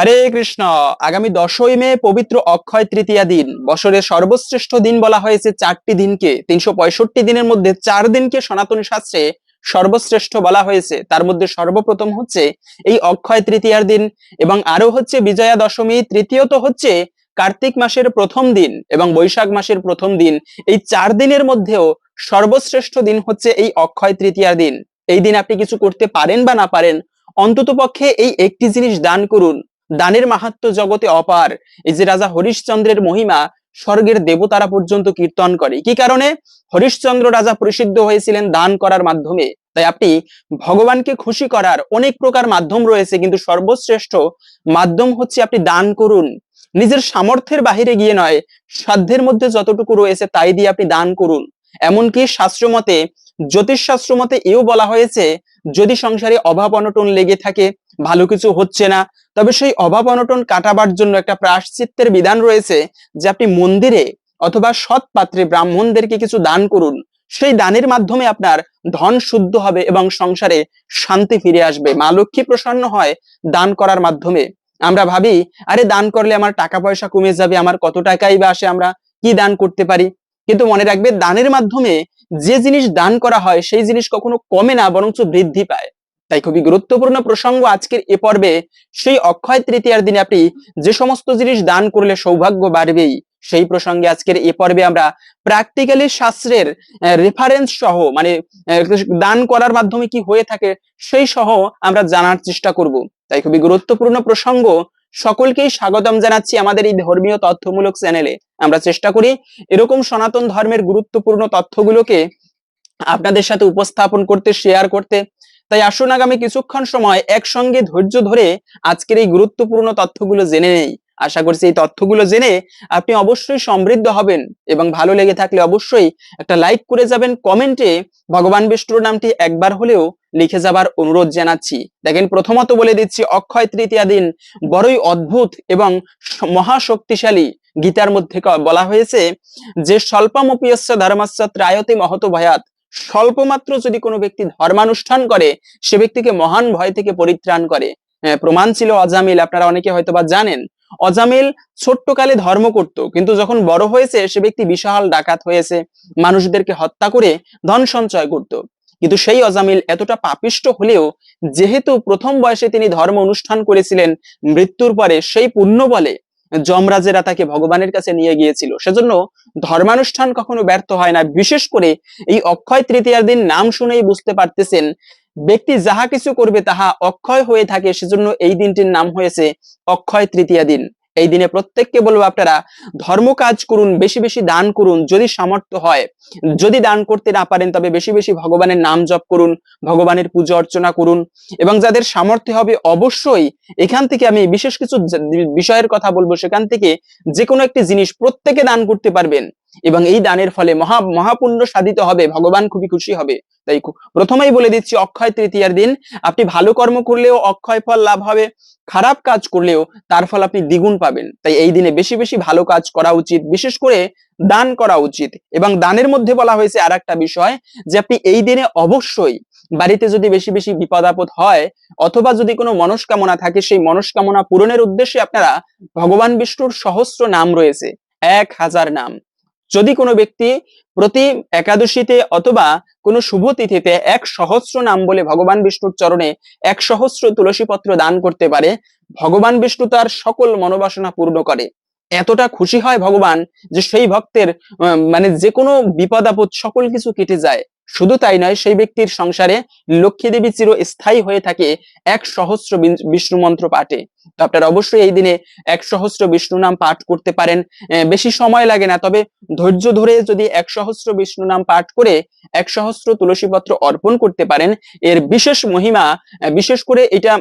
হরে কৃষ্ণ। আগামী দশই মে পবিত্র অক্ষয় তৃতীয়া দিন। বছরের সর্বশ্রেষ্ঠ দিন বলা হয়েছে চারটি দিনকে। তিনশো পঁয়ষট্টি দিনের মধ্যে চার দিনকে সনাতনী শাস্ত্রে সর্বশ্রেষ্ঠ বলা হয়েছে। তার মধ্যে সর্বপ্রথম হচ্ছে এই অক্ষয় তৃতীয়ার দিন এবং আরও হচ্ছে বিজয়া দশমী, তৃতীয়ত হচ্ছে কার্তিক মাসের প্রথম দিন এবং বৈশাখ মাসের প্রথম দিন। এই চার দিনের মধ্যেও সর্বশ্রেষ্ঠ দিন হচ্ছে এই অক্ষয় তৃতীয়ার দিন। এই দিন আপনি কিছু করতে পারেন বা না পারেন অন্তত পক্ষে এই একটি জিনিস দান করুন। দানের মাহাত্ম জগতে অপার। এই যে রাজা হরিশ্চন্দ্রের মহিমা, স্বর্গের দেবতারা পর্যন্ত কীর্তন করে। কি কারণে? হরিশ্চন্দ্র রাজা প্রসিদ্ধ হয়েছিলেন দান করার মাধ্যমে। তাই আপনি ভগবানকে খুশি করার অনেক প্রকার মাধ্যম রয়েছে, কিন্তু সর্বশ্রেষ্ঠ মাধ্যম হচ্ছে আপনি দান করুন। নিজের সামর্থ্যের বাহিরে গিয়ে নয়, সাধ্যের মধ্যে যতটুকু রয়েছে তাই দিয়ে আপনি দান করুন। এমনকি শাস্ত্র মতে জ্যোতিষ শাস্ত্র মতে এও বলা হয়েছে, যদি সংসারে অভাব অনটন লেগে থাকে ভালো কিছু হচ্ছে না। তবে সেই অভাব অনটন কাটাবার জন্য একটা প্রায়শ্চিত্তের বিধান রয়েছে যে আপনি মন্দিরে অথবা সৎ পাত্রে ব্রাহ্মণদেরকে কিছু দান করুন। সেই দানের মাধ্যমে আপনার ধন শুদ্ধ হবে এবং সংসারে শান্তি ফিরে আসবে। মা লক্ষ্মী প্রসন্ন হয় দান করার মাধ্যমে। আমরা ভাবি, আরে দান করলে আমার টাকা পয়সা কমে যাবে, আমার কত টাকাই বা আসে, আমরা কি দান করতে পারি? কিন্তু মনে রাখবে, দানের মাধ্যমে যে জিনিস দান করা হয়, সেই জিনিস কখনো কমে না, বরঞ্চ বৃদ্ধি পায়। তাই খুবই গুরুত্বপূর্ণ প্রসঙ্গ আজকের এ পর্বে। সেই অক্ষয় তৃতীয়ার দিনে আপনি যে সমস্ত জিনিস দান করলে সৌভাগ্য বাড়বেই, সেই প্রসঙ্গে আজকের এ পর্বে আমরা প্র্যাকটিক্যালি শাস্ত্রের রেফারেন্স সহ মানে দান করার মাধ্যমে কি হয়ে থাকে সেই সহ আমরা জানার চেষ্টা করব। তাই খুবই গুরুত্বপূর্ণ প্রসঙ্গ। সকলকেই স্বাগতম জানাচ্ছি আমাদের এই ধর্মীয় তথ্যমূলক চ্যানেলে আমরা চেষ্টা করি এরকম সনাতন ধর্মের গুরুত্বপূর্ণ তথ্যগুলোকে আপনাদের সাথে উপস্থাপন করতে শেয়ার করতে। তাই আসুন আগামী কিছুক্ষণ সময় একসঙ্গে ধৈর্য ধরে আজকের এই গুরুত্বপূর্ণ তথ্যগুলো জেনে নেই। আশা করছি এই তথ্যগুলো জেনে আপনি অবশ্যই সমৃদ্ধ হবেন এবং ভালো লেগে থাকলে অবশ্যই একটা লাইক করে যাবেন, কমেন্টে ভগবান বিষ্ণুর নামটি একবার হলেও লিখে যাবার অনুরোধ জানাচ্ছি। দেখেন, প্রথমত বলে দিচ্ছি, অক্ষয় তৃতীয়া দিন বড়ই অদ্ভুত এবং মহাশক্তিশালী গীতার মধ্যে বলা হয়েছে যে, স্বল্পমপিয়স্য ধর্মস্য ত্রায়তে মহত ভয়াত স্বল্পমাত্র যদি কোনো ব্যক্তি ধর্মানুষ্ঠান করে সে ব্যক্তিকে মহান ভয় থেকে পরিত্রাণ করে। আহ, প্রমাণ ছিল অজামিল আপনারা অনেকে হয়তো বা জানেন। অজামিল ছোট্টকালে ধর্ম করত কিন্তু যখন বড় হয়েছে সে ব্যক্তি বিশাল ডাকাত হয়েছে মানুষদেরকে হত্যা করে ধন সঞ্চয় করত। কিন্তু সেই অজামিল এতটা পাপিষ্ট হলেও যেহেতু প্রথম বয়সে তিনি ধর্ম অনুষ্ঠান করেছিলেন মৃত্যুর পরে সেই পুণ্য বলে যমরাজেরা তাকে ভগবানের কাছে নিয়ে গিয়েছিল। সেজন্য ধর্মানুষ্ঠান কখনো ব্যর্থ হয় না। বিশেষ করে এই অক্ষয় তৃতীয়ার দিন নাম শুনেই বুঝতে পারতেছেন, ব্যক্তি যাহা কিছু করবে তাহা অক্ষয় হয়ে থাকে। সেজন্য এই দিনটির নাম হয়েছে অক্ষয় তৃতীয়া দিন। এই দিনে প্রত্যেককে বলব আপনারা ধর্ম কাজ করুন, বেশি বেশি দান করুন, যদি সামর্থ্য হয়। যদি দান করতে না পারেন, তবে বেশি বেশি ভগবানের নাম জপ করুন, ভগবানের পুজো অর্চনা করুন এবং যাদের সামর্থ্য হবে অবশ্যই এখান থেকে আমি বিশেষ কিছু বিষয়ের কথা বলব, সেখান থেকে যে কোনো একটি জিনিস প্রত্যেকে দান করতে পারবেন এবং এই দানের ফলে মহা মহাপুণ্য সাধিত হবে, ভগবান খুবই খুশি হবে। তাই প্রথমেই বলে দিচ্ছি অক্ষয় তৃতীয়ার দিন। আপনি ভালো কর্ম করলেও অক্ষয় ফল লাভ হবে, খারাপ কাজ করলেও তার ফল আপনি দ্বিগুণ পাবেন। তাই এই দিনে বেশি বেশি ভালো কাজ করা উচিত, বিশেষ করে দান করা উচিত। এবং দানের মধ্যে বলা হয়েছে আর একটা বিষয় যে আপনি এই দিনে অবশ্যই বাড়িতে যদি বেশি বেশি বিপদ আপদ হয়, অথবা যদি কোনো মনস্কামনা থাকে, সেই মনস্কামনা পূরণের উদ্দেশ্যে আপনারা ভগবান বিষ্ণুর সহস্র নাম রয়েছে, এক হাজার নাম। যদি কোনো ব্যক্তি প্রতি একাদশীতে অথবা কোনো শুভ তিথিতে এক সহস্র নাম বলে ভগবান বিষ্ণুর চরণে এক সহস্র তুলসী পত্র দান করতে পারে, ভগবান বিষ্ণু তার সকল মনোবাসনা পূর্ণ করে। এতটা খুশি হয় ভগবান যে সেই ভক্তের মানে যে কোনো বিপদ আপদ সকল কিছু কেটে যায়। শুধু তাই নয়, সেই ব্যক্তির সংসারে লক্ষ্মী দেবী চির স্থায়ী হয়ে থাকে এক সহস্র বিষ্ণু মন্ত্র পাঠে। তো আপনারা অবশ্যই এই দিনে এক সহস্র বিষ্ণু নাম পাঠ করতে পারেন। বেশি সময় লাগে না, তবে ধৈর্য ধরে যদি এক সহস্র বিষ্ণু নাম পাঠ করে এক সহস্র তুলসী পত্র অর্পণ করতে পারেন, এর বিশেষ মহিমা বিশেষ করে এটা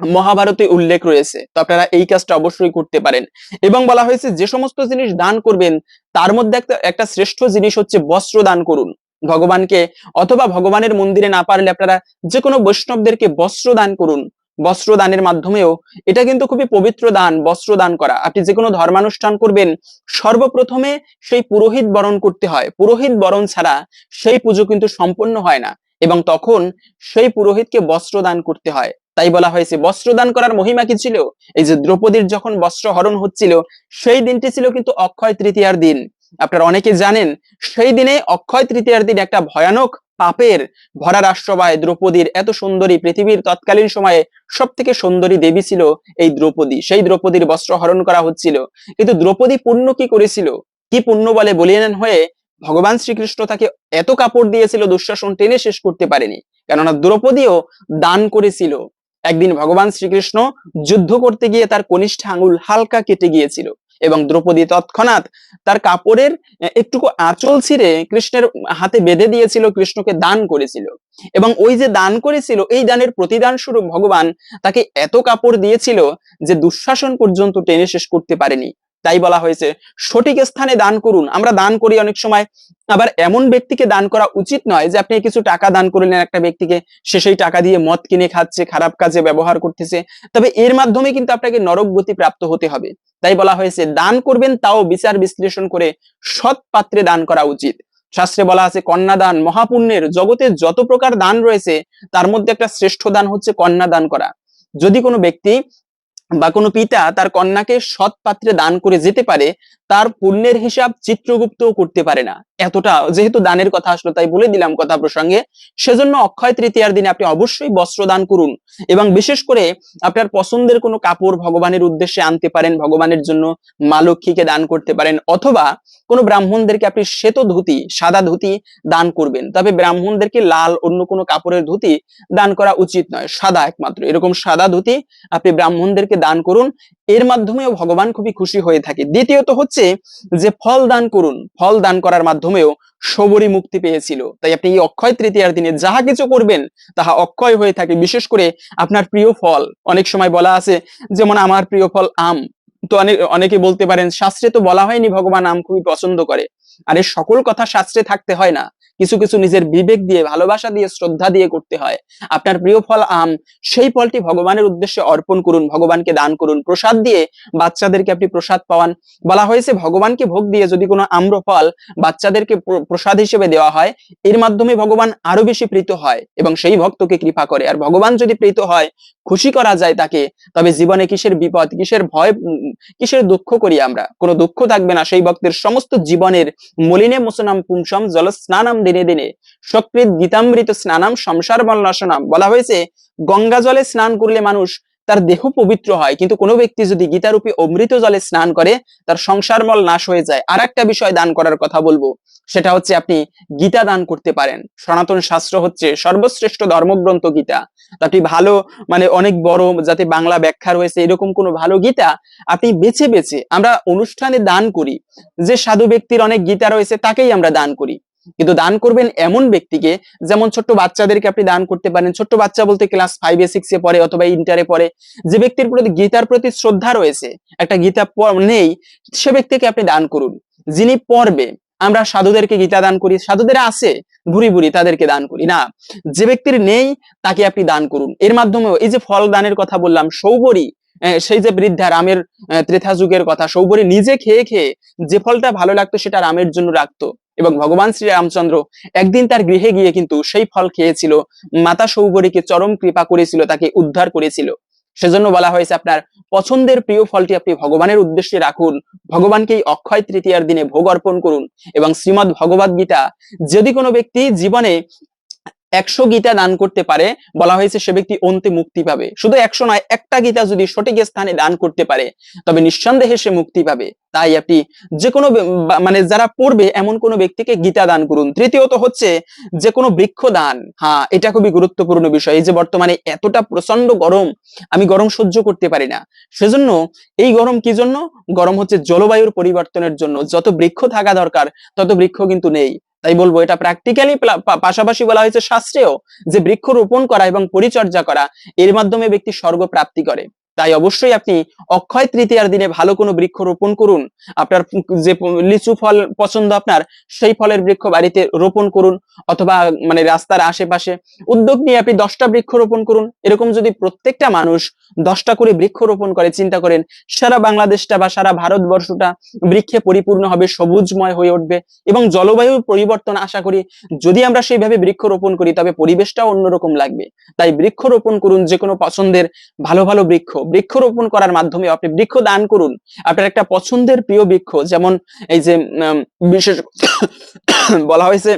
মহাভারতে উল্লেখ রয়েছে। তো আপনারা এই কাজটা অবশ্যই করতে পারেন। এবং বলা হয়েছে, যে সমস্ত জিনিস দান করবেন, তার মধ্যে একটা একটা শ্রেষ্ঠ জিনিস হচ্ছে বস্ত্র দান করুন। ভগবানকে অথবা ভগবানের মন্দিরে না পারলে আপনারা যে কোনো বৈষ্ণবদেরকে বস্ত্র দান করুন। বস্ত্র দানের মাধ্যমেও এটা কিন্তু খুবই পবিত্র দান বস্ত্র দান করা। আপনি যে কোনো ধর্মানুষ্ঠান করবেন, সর্বপ্রথমে সেই পুরোহিত বরণ করতে হয়। পুরোহিত বরণ ছাড়া সেই পুজো কিন্তু সম্পন্ন হয় না এবং তখন সেই পুরোহিতকে বস্ত্র দান করতে হয়। তাই বলা হয়েছে, বস্ত্রদান করার মহিমা কি ছিল? এই যে দ্রৌপদীর যখন বস্ত্র হরণ হচ্ছিল, সেই দিনটি ছিল কিন্তু অক্ষয় তৃতীয়ার দিন। আপনারা অনেকে জানেন, সেই দিনে অক্ষয় তৃতীয়ার দিন একটা ভয়ানক পাপের ভরা রাষ্ট্রবায় দ্রৌপদীর এত সুন্দরী পৃথিবীর তৎকালীন সময়ে সব থেকে সুন্দরী দেবী ছিল এই দ্রৌপদী। সেই দ্রৌপদীর বস্ত্র হরণ করা হচ্ছিল। কিন্তু দ্রৌপদী পুণ্য কি করেছিল? কি পুণ্য বলে বলিয়ান হয়ে ভগবান শ্রীকৃষ্ণ তাকে এত কাপড় দিয়েছিল, দুঃশাসন টেনে শেষ করতে পারেনি। কেননা দ্রৌপদীও দান করেছিল। একদিন ভগবান শ্রীকৃষ্ণ যুদ্ধ করতে গিয়ে তার কনিষ্ঠ আঙুল হালকা কেটে গিয়েছিল। এবং দ্রৌপদী তৎক্ষণাৎ তার কাপড়ের একটুকু আঁচল ছিঁড়ে কৃষ্ণের হাতে বেঁধে দিয়েছিল, কৃষ্ণকে দান করেছিল। এবং ওই যে দান করেছিল, এই দানের প্রতিদান স্বরূপ ভগবান তাকে এত কাপড় দিয়েছিল যে দুঃশাসন পর্যন্ত টেনে শেষ করতে পারেনি। তাই বলা হয়েছে, সঠিক স্থানে দান করুন। আমরা দান করি অনেক সময়, আবার এমন ব্যক্তিকে দান করা উচিত নয় যে আপনি কিছু টাকা দান করলেন একটা ব্যক্তিকে, সে সেই টাকা দিয়ে মদ কিনে খাচ্ছে, খারাপ কাজে ব্যবহার করতেছে। তবে এর মাধ্যমে কিন্তু আপনাকে নরক গতি প্রাপ্ত হতে হবে। তাই বলা হয়েছে, দান করবেন তাও বিচার বিশ্লেষণ করে সৎ পাত্রে দান করা উচিত। শাস্ত্রে বলা আছে, কন্যাদান মহাপুণ্যের জগতে যত প্রকার দান রয়েছে, তার মধ্যে একটা শ্রেষ্ঠ দান হচ্ছে কন্যা দান করা। যদি কোনো ব্যক্তি বা কোনো পিতা তার কন্যাকে সৎ পাত্রে দান করে যেতে পারে, তার পুণ্যের হিসাব চিত্রগুপ্তও করতে পারে না। এতটা যেহেতু দানের কথা আসলো, তাই বলে দিলাম কথা প্রসঙ্গে। সেজন্য অক্ষয় তৃতীয়ার দিনে আপনি অবশ্যই বস্ত্র দান করুন এবং বিশেষ করে আপনার পছন্দের কোনো কাপড় ভগবানের উদ্দেশ্যে আনতে পারেন, ভগবানের জন্য মা লক্ষ্মীকে দান করতে পারেন, অথবা কোনো ব্রাহ্মণদেরকে আপনি শ্বেত ধুতি, সাদা ধুতি দান করবেন। তবে ব্রাহ্মণদেরকে লাল, অন্য কোনো কাপড়ের ধুতি দান করা উচিত নয়, সাদা একমাত্র। এরকম সাদা ধুতি আপনি ব্রাহ্মণদেরকে দান করুন। এর মাধ্যমেও ভগবান খুবই খুশি হয়ে থাকে। দ্বিতীয়ত হচ্ছে যে ফল দান করুন। ফল দান করার মাধ্যমেও সবরী মুক্তি পেয়েছিল। তাই আপনি এই অক্ষয় তৃতীয়ার দিনে যাহা কিছু করবেন, তাহা অক্ষয় হয়ে থাকে। বিশেষ করে আপনার প্রিয় ফল। অনেক সময় বলা আছে, যেমন আমার প্রিয় ফল আম। তো অনেক অনেকে বলতে পারেন, শাস্ত্রে তো বলা হয়নি ভগবান আম খুবই পছন্দ করে। আর এই সকল কথা শাস্ত্রে থাকতে হয় না। কিছু কিছু নিজের বিবেক দিয়ে, ভালোবাসা দিয়ে, শ্রদ্ধা দিয়ে করতে হয়। আপনার প্রিয় ফল আম, সেই ফলটি ভগবানের উদ্দেশ্যে অর্পণ করুন, ভগবানকে দান করুন, প্রসাদ দিয়ে বাচ্চাদেরকে আপনি প্রসাদ পাওয়ান। বলা হয়েছে, ভগবানকে ভোগ দিয়ে যদি কোনো আম্র ফল বাচ্চাদেরকে প্রসাদ হিসেবে দেওয়া হয়, এর মাধ্যমে ভগবান আরও বেশি প্রীত হয় এবং সেই ভক্তকে কৃপা করে। আর ভগবান যদি প্রীত হয়, খুশি করা যায় তাকে, তবে জীবনে কিসের বিপদ, কিসের ভয় কিসের দুঃখ করি আমরা? কোনো দুঃখ থাকবে না। সেই ভক্তের সমস্ত জীবনের মলিনে মোসনাম পুংসম জল স্নানাম দিনে দিনে। সক্রিত গীতামৃত স্নানাম সংসার বলনাশনাম বলা হয়েছে, গঙ্গা জলে স্নান করলে মানুষ তার দেহ পবিত্র হয়, কিন্তু কোনো ব্যক্তি যদি গীতারূপী অমৃত জলে স্নান করে, তার সংসার মল নাশ হয়ে যায়। আর একটা বিষয় দান করার কথা বলব, সেটা হচ্ছে আপনি গীতা দান করতে পারেন। সনাতন শাস্ত্র হচ্ছে সর্বশ্রেষ্ঠ ধর্মগ্রন্থ গীতা। আপনি ভালো মানে অনেক বড়, যাতে বাংলা ব্যাখ্যা রয়েছে, এরকম কোনো ভালো গীতা আপনি বেছে বেছে আমরা অনুষ্ঠানে দান করি। যে সাধু ব্যক্তির অনেক গীতা রয়েছে, তাকেই আমরা দান করি। কিন্তু দান করবেন এমন ব্যক্তিকে, যেমন ছোট্ট বাচ্চাদেরকে আপনি দান করতে পারেন। ছোট্ট বাচ্চা বলতে ক্লাস ফাইভে সিক্সে পড়ে অথবা ইন্টারে পড়ে, যে ব্যক্তির প্রতি, গীতার প্রতি শ্রদ্ধা রয়েছে, একটা গীতা নেই, সে ব্যক্তিকে আপনি দান করুন। যিনি পড়বে, আমরা সাধুদেরকে গীতা দান করি, সাধুদের আছে, ভুরি ভুরি তাদেরকে দান করি। না, যে ব্যক্তির নেই, তাকে আপনি দান করুন। এর মাধ্যমে এই যে ফল দানের কথা বললাম, সৌবরী সেই যে বৃদ্ধা রামের ত্রেথা যুগের কথা, সৌবরী নিজে খেয়ে খেয়ে যে ফলটা ভালো লাগতো সেটা রামের জন্য রাখতো। এবং ভগবান শ্রী রামচন্দ্র একদিন তার গৃহে গিয়ে কিন্তু সেই ফল খেয়েছিল, মাতা সৌবরীকে চরম কৃপা করেছিল, তাকে উদ্ধার করেছিল। সেজন্য বলা হয়েছে আপনার পছন্দের প্রিয় ফলটি আপনি ভগবানের উদ্দেশ্যে রাখুন, ভগবানকেই অক্ষয় তৃতীয়ার দিনে ভোগ অর্পণ করুন এবং শ্রীমদ ভগবদ গীতা যদি কোনো ব্যক্তি জীবনে একশো গীতা দান করতে পারে, বলা হয়েছে সে ব্যক্তি অন্তে মুক্তি পাবে। শুধু একশো নয়, একটা গীতা যদি সঠিক স্থানে দান করতে পারে, তবে নিঃসন্দেহে সে মুক্তি পাবে। তাই আপনি যে কোনো মানে যারা পড়বে, এমন কোনো ব্যক্তিকে গীতা দান করুন। তৃতীয়ত হচ্ছে যে কোনো বৃক্ষ দান। হ্যাঁ এটা খুবই গুরুত্বপূর্ণ বিষয়। এই যে বর্তমানে এতটা প্রচণ্ড গরম, আমি গরম সহ্য করতে পারি না। সেজন্য এই গরম কি জন্য? গরম হচ্ছে জলবায়ুর পরিবর্তনের জন্য। যত বৃক্ষ থাকা দরকার, তত বৃক্ষ কিন্তু নেই। তাই বলব, এটা প্র্যাকটিক্যালি পাশাপাশি বলা হয়েছে শাস্ত্রেও যে বৃক্ষ রোপণ করা এবং পরিচর্যা করা, এর মাধ্যমে ব্যক্তি স্বর্গ প্রাপ্তি করে। তাই অবশ্যই আপনি অক্ষয় তৃতীয়ার দিনে ভালো কোনো বৃক্ষ রোপণ করুন। আপনার যে লিচু ফল পছন্দ আপনার, সেই ফলের বৃক্ষ বাড়িতে রোপণ করুন অথবা মানে রাস্তার আশেপাশে উদ্যোগ নিয়ে আপনি দশটা বৃক্ষ রোপণ করুন। এরকম যদি প্রত্যেকটা মানুষ দশটা করে বৃক্ষ রোপণ করে, চিন্তা করেন সারা বাংলাদেশটা বা সারা ভারতবর্ষটা বৃক্ষে পরিপূর্ণ হবে, সবুজময় হয়ে উঠবে এবং জলবায়ু পরিবর্তন আশা করি যদি আমরা সেইভাবে বৃক্ষ রোপণ করি, তবে পরিবেশটাও অন্যরকম লাগবে। তাই বৃক্ষ রোপণ করুন যে কোনো পছন্দের ভালো ভালো বৃক্ষ। বৃক্ষ রোপণ করার মাধ্যমে আপনি বৃক্ষ দান করুন। আপনার একটা পছন্দের প্রিয় বৃক্ষ, যেমন এই যে বিশেষ বলা হয়েছে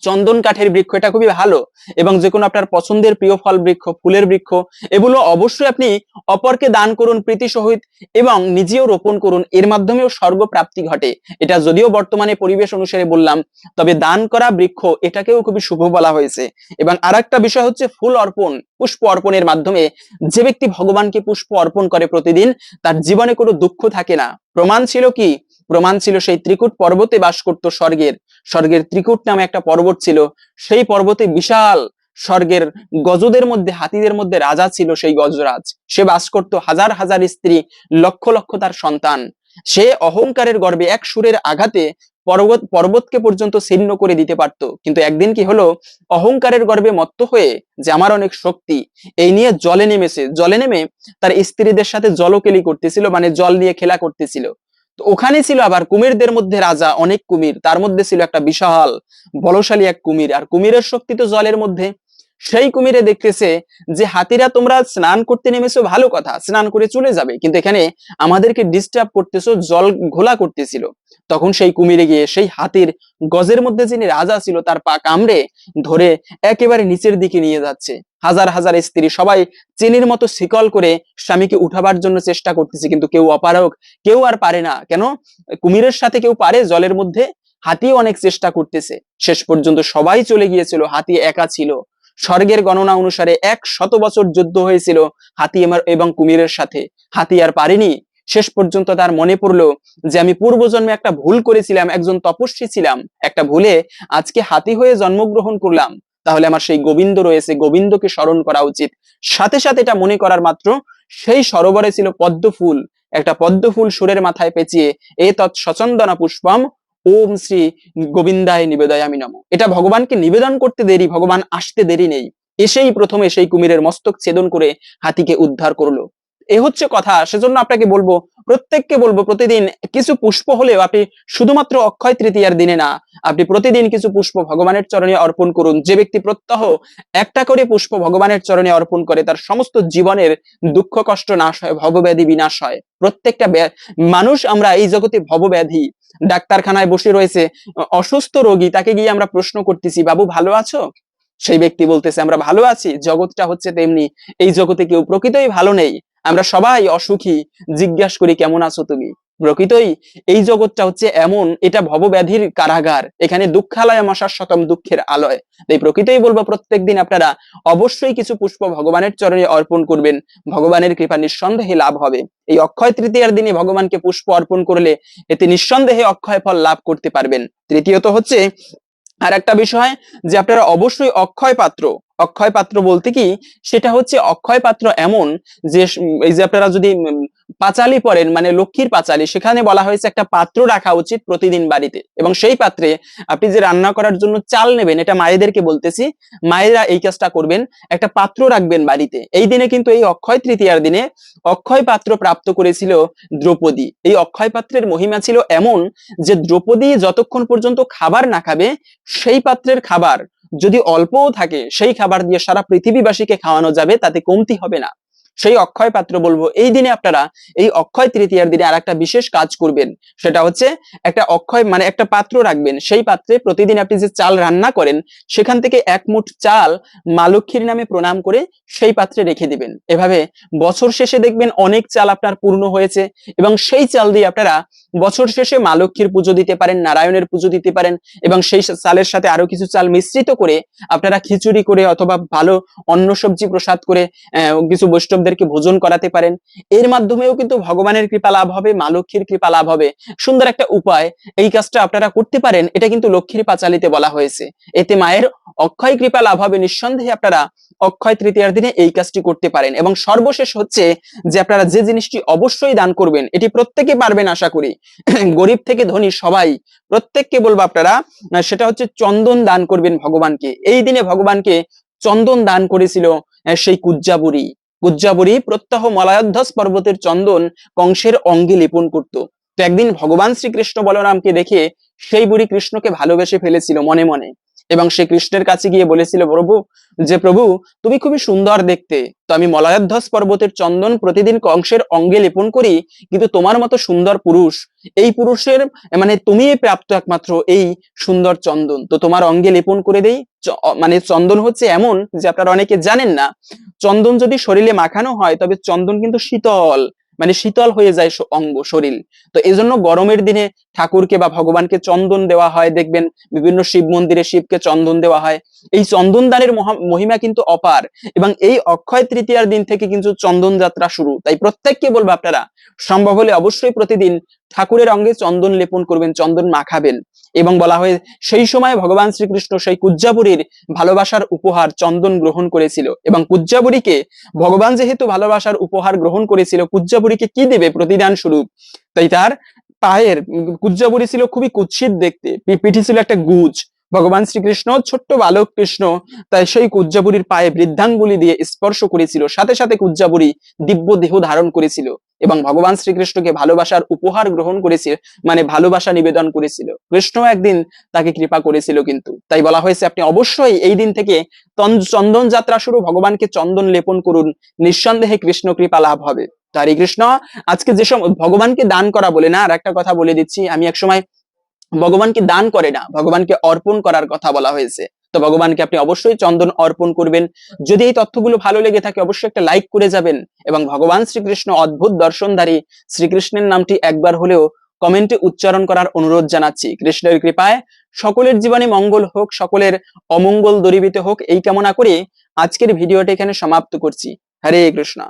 চন্দন কাঠের বৃক্ষ, এটা খুবই ভালো। এবং যে কোনো আপনার পছন্দের প্রিয় ফল বৃক্ষ, ফুলের বৃক্ষ, এগুলো অবশ্যই আপনি অপরকে দান করুন প্রীতি সহিত এবং নিজেও রোপণ করুন। এর মাধ্যমেও স্বর্গ প্রাপ্তি ঘটে। এটা যদিও বর্তমানে পরিবেশ অনুসারে বললাম, তবে দান করা বৃক্ষ, এটাকেও খুবই শুভ বলা হয়েছে। এবং আর একটা বিষয় হচ্ছে ফুল অর্পণ, পুষ্প অর্পণের মাধ্যমে যে ব্যক্তি ভগবানকে পুষ্প অর্পণ করে প্রতিদিন, তার জীবনে কোনো দুঃখ থাকে না। প্রমাণ ছিল কি? প্রমাণ ছিল সেই ত্রিকুট পর্বতে বাস করত স্বর্গের। স্বর্গের ত্রিকুট নামে একটা পর্বত ছিল। সেই পর্বতে বিশাল স্বর্গের গজদের মধ্যে, হাতিদের মধ্যে রাজা ছিল সেই গজরাজ। সে বাস করত হাজার হাজার স্ত্রী, লক্ষ লক্ষ তার সন্তান। সে অহংকারের গর্বে এক সুরের আঘাতে পর্বত, পর্বতকে পর্যন্ত ছিন্ন করে দিতে পারত। কিন্তু একদিন কি হলো? অহংকারের গর্বে মত্ত হয়ে যে আমার অনেক শক্তি, এই নিয়ে জলে নেমেছে। জলে নেমে তার স্ত্রীদের সাথে জলকেলি করতেছিল মানে জল নিয়ে খেলা করতেছিল। তো ওখানে ছিল আবার কুমিরদের মধ্যে রাজা অনেক কুমির। তার মধ্যে ছিল একটা বিশাল, বলশালী এক কুমির। আর কুমিরের শক্তি তো জলের মধ্যে। সেই কুমিরে দেখতেছে যে, হাতিরা, তোমরা স্নান করতে নেমেছো, ভালো কথা। স্নান করে চলে যাবে। কিন্তু এখানে আমাদেরকে ডিস্টার্ব করতেছো, জল ঘোলা করতেছিল। তখন সেই কুমিরে গিয়ে সেই হাতির গজের মধ্যে যিনি রাজা ছিল, তার পা কামড়ে ধরে একেবারে নিচের দিকে নিয়ে যাচ্ছে। হাজার হাজার স্ত্রী সবাই চেনির মতো শিকল করে স্বামীকে উঠাবার জন্য চেষ্টা করতেছে, কিন্তু কেউ অপারক কেউ আর পারে না। কেন? কুমিরের সাথে কেউ পারে, জলের মধ্যে হাতিও অনেক চেষ্টা করতেছে। শেষ পর্যন্ত সবাই চলে গিয়েছিল, হাতি একা ছিল। স্বর্গের গণনা অনুসারে এক শত বছর যুদ্ধ হয়েছিল হাতি এবং কুমিরের সাথে। হাতি আর পারেনি শেষ পর্যন্ত তার মনে পড়ল যে আমি পূর্বজন্মে একটা ভুল করেছিলাম, একজন তপস্বী ছিলাম, একটা ভুলে আজকে হাতি হয়ে জন্মগ্রহণ করলাম। তাহলে আমার সেই গোবিন্দ রয়েছে, গোবিন্দকে স্মরণ করা উচিত। সাথে সাথে এটা মনে করার মাত্র সেই সরোবরে ছিল পদ্ম ফুল একটা পদ্ম ফুল সুরের মাথায় পেঁচিয়ে এ তৎ সচন্দনা পুষ্পম ওম শ্রী গোবিন্দায় নিবেদয়ামি নম। এটা ভগবানকে নিবেদন করতে দেরি, ভগবান আসতে দেরি নেই। এসেই প্রথমে সেই কুমিরের মস্তক ছেদন করে হাতিকে উদ্ধার করল। এ হচ্ছে কথা। সেজন্য আপনাকে বলব, প্রত্যেককে বলব প্রতিদিন কিছু পুষ্প হলেও আপনি শুধুমাত্র অক্ষয় তৃতীয়ার দিনে না, আপনি প্রতিদিন কিছু পুষ্প ভগবানের চরণে অর্পণ করুন। যে ব্যক্তি প্রত্যহ একটা করে পুষ্প ভগবানের চরণে অর্পণ করে, তার সমস্ত জীবনের দুঃখ, কষ্ট, নাশ হয়, ভবব্যাধি বিনাশ হয়। প্রত্যেকটা মানুষ আমরা এই জগতে ভবব্যাধি। ডাক্তারখানায় বসে রয়েছে, অসুস্থ রোগী, তাকে গিয়ে আমরা প্রশ্ন করতেছি, বাবু, ভালো আছো? সেই ব্যক্তি বলতেছে, আমরা ভালো আছি, জগৎটা হচ্ছে তেমনি, এই জগতে কেউ প্রকৃতই ভালো নেই। আমরা সবাই অসুখী। জিজ্ঞাস করি, কেমন আছো তুমি? প্রকৃতই এই জগৎটা হচ্ছে এমন, এটা ভবব্যাধির কারাগার। এখানে দুঃখালয় মশার শতম দুঃখের আলয়। তাই প্রকৃতই বলব প্রত্যেকদিন আপনারা অবশ্যই কিছু পুষ্প ভগবানের চরণে অর্পণ করবেন। ভগবানের কৃপা নিঃসন্দেহে লাভ হবে। এই অক্ষয় তৃতীয়ার দিনে ভগবানকে পুষ্প অর্পণ করলে এতে নিঃসন্দেহে অক্ষয় ফল লাভ করতে পারবেন। তৃতীয়ত হচ্ছে আর একটা বিষয় যে আপনারা অবশ্যই অক্ষয় পাত্র। অক্ষয় পাত্র বলতে কি? সেটা হচ্ছে অক্ষয় পাত্র এমন যে এই যে আপনারা যদি পাঁচালি পড়েন মানে লক্ষ্মীর পাঁচালি, সেখানে বলা হয়েছে একটা পাত্র রাখা উচিত প্রতিদিন বাড়িতে। এবং সেই পাত্রে আপনি যে রান্না করার জন্য চাল নেবেন, এটা মায়েদেরকে বলতেছি, মায়েরা এই কাজটা করবেন, একটা পাত্র রাখবেন বাড়িতে। এই দিনে কিন্তু এই অক্ষয় তৃতীয়ার দিনে অক্ষয় পাত্র প্রাপ্ত করেছিল দ্রৌপদী। এই অক্ষয় পাত্রের মহিমা ছিল এমন যে দ্রৌপদী যতক্ষণ পর্যন্ত খাবার না খাবে, সেই পাত্রের খাবার যদি অল্পও থাকে সেই খাবার দিয়ে সারা পৃথিবীবাসীকে খাওয়ানো যাবে তাতে কমতি হবে না। সেই অক্ষয় পাত্র বলব। এই দিনে আপনারা এই অক্ষয় তৃতীয়ার দিনে আর একটা বিশেষ কাজ করবেন। সেটা হচ্ছে একটা অক্ষয় মানে একটা পাত্র রাখবেন। সেই পাত্রে প্রতিদিন আপনি যে চাল রান্না করেন, সেখান থেকে এক মুঠ চাল মা লক্ষ্মীর নামে প্রণাম করে সেই পাত্রে রেখে দিবেন। এভাবে বছর শেষে দেখবেন অনেক চাল আপনার পূর্ণ হয়েছে এবং সেই চাল দিয়ে আপনারা বছর শেষে মা লক্ষ্মীর পুজো দিতে পারেন, নারায়ণের পুজো দিতে পারেন এবং সেই চালের সাথে আরও কিছু চাল মিশ্রিত করে আপনারা খিচুড়ি করে অথবা ভালো অন্ন সবজি প্রসাদ করে কিছু বৈষ্ণবদেরকে ভোজন করাতে পারেন। এর মাধ্যমেও কিন্তু ভগবানের কৃপা লাভ হবে, মা লক্ষ্মীর কৃপা লাভ হবে। সুন্দর একটা উপায়, এই কাজটা আপনারা করতে পারেন, এটা কিন্তু লক্ষ্মীর পাঁচালিতে বলা হয়েছে। এতে মায়ের অক্ষয় কৃপা লাভ হবে, নিঃসন্দেহে আপনারা অক্ষয় তৃতীয়ার দিনে এই কাজটি করতে পারেন। এবং সর্বশেষ হচ্ছে যে আপনারা যে জিনিসটি অবশ্যই দান করবেন, এটি প্রত্যেকে পারবেন আশা করি। গরিব থেকে ধনী সবাই, প্রত্যেককে বলব আপনারা সেটা হচ্ছে চন্দন দান করবেন ভগবানকে। এই দিনে ভগবানকে চন্দন দান করেছিল সেই কুজ্জাবুড়ি কুজ্জাবুড়ি প্রত্যহ মলায়ধ্বস পর্বতের চন্দন কংসের অঙ্গে লেপন করত। তো একদিন ভগবান শ্রীকৃষ্ণ বলরামকে দেখে সেই বুড়ি কৃষ্ণকে ভালোবেসে ফেলেছিল মনে মনে এবং সে কৃষ্ণের কাছে গিয়ে বলেছিল, প্রভু, যে প্রভু, তুমি খুবই সুন্দর দেখতে। তো আমি মলায়ধ্বস পর্বতের চন্দন প্রতিদিন কংসের অঙ্গে লেপন করি, কিন্তু তোমার মতো সুন্দর পুরুষ, এই পুরুষের মানে তুমি প্রাপ্ত একমাত্র এই সুন্দর চন্দন। তো তোমার অঙ্গে লেপন করে দেই। মানে চন্দন হচ্ছে এমন, যে আপনারা অনেকে জানেন না চন্দন যদি শরীরে মাখানো হয়, তবে চন্দন কিন্তু শীতল মানে শীতল হয়ে যায় অঙ্গ, শরীর। তো এজন্য গরমের দিনে ঠাকুরকে বা ভগবানকে চন্দন দেওয়া হয়, দেখবেন বিভিন্ন শিব মন্দিরে শিবকে চন্দন দেওয়া হয়। এই চন্দন দানের মহা- মহিমা কিন্তু অপার এবং এই অক্ষয় তৃতীয়ার দিন থেকে কিন্তু চন্দন যাত্রা শুরু। তাই প্রত্যেককে বলব আপনারা, সম্ভব হলে অবশ্যই প্রতিদিন ঠাকুরের অঙ্গে চন্দন লেপন করবেন চন্দন মাখাবেন এবং বলা হয় সেই সময় ভগবান শ্রীকৃষ্ণ সেই কুজ্জাবুরীর ভালোবাসার উপহার চন্দন গ্রহণ করেছিল এবং কুজ্জাবুরীকে ভগবান যেহেতু ভালোবাসার উপহার গ্রহণ করেছিল কুজ্জাবুরীকে কি দেবে? প্রতিদান স্বরূপ। তাই তার পায়ের উম, ছিল খুবই কুৎসিত দেখতে পিঠে ছিল একটা গুজ। ভগবান শ্রীকৃষ্ণ, ছোট্ট বালক কৃষ্ণ তাই সেই কুজ্জাবুরীর পায়ে বৃদ্ধাঙ্গুলি দিয়ে স্পর্শ করেছিল, সাথে সাথে কুজ্জাবুরী দিব্য দেহ ধারণ করেছিল এবং ভগবান শ্রীকৃষ্ণকে ভালোবাসার উপহার গ্রহণ করেছিল মানে ভালোবাসা নিবেদন করেছিল। কৃষ্ণ একদিন তাকে কৃপা করেছিল কিন্তু। তাই বলা হয়েছে, আপনি অবশ্যই এই দিন থেকে চন্দন যাত্রা শুরু, ভগবানকে চন্দন লেপন করুন, নিঃসন্দেহে কৃষ্ণ কৃপা লাভ হবে। তো হরে কৃষ্ণ, আজকে যে সব ভগবানকে দান করা বলে না, আর একটা কথা বলে দিচ্ছি, আমি একসময় ভগবানকে দান করে না? ভগবানকে অর্পণ করার কথা বলা হয়েছে। তো ভগবানকে আপনি অবশ্যই চন্দন অর্পণ করবেন। যদি এই তথ্যগুলো ভালো লেগে থাকে, অবশ্যই একটা লাইক করে যাবেন এবং ভগবান শ্রীকৃষ্ণ অদ্ভুত দর্শনধারী শ্রীকৃষ্ণের নামটি একবার হলেও কমেন্টে উচ্চারণ করার অনুরোধ জানাচ্ছি। কৃষ্ণের কৃপায় সকলের জীবনে মঙ্গল হোক, সকলের অমঙ্গল দূরীভূত হোক, এই কামনা করে আজকের ভিডিওটা এখানে সমাপ্ত করছি। হরে কৃষ্ণ।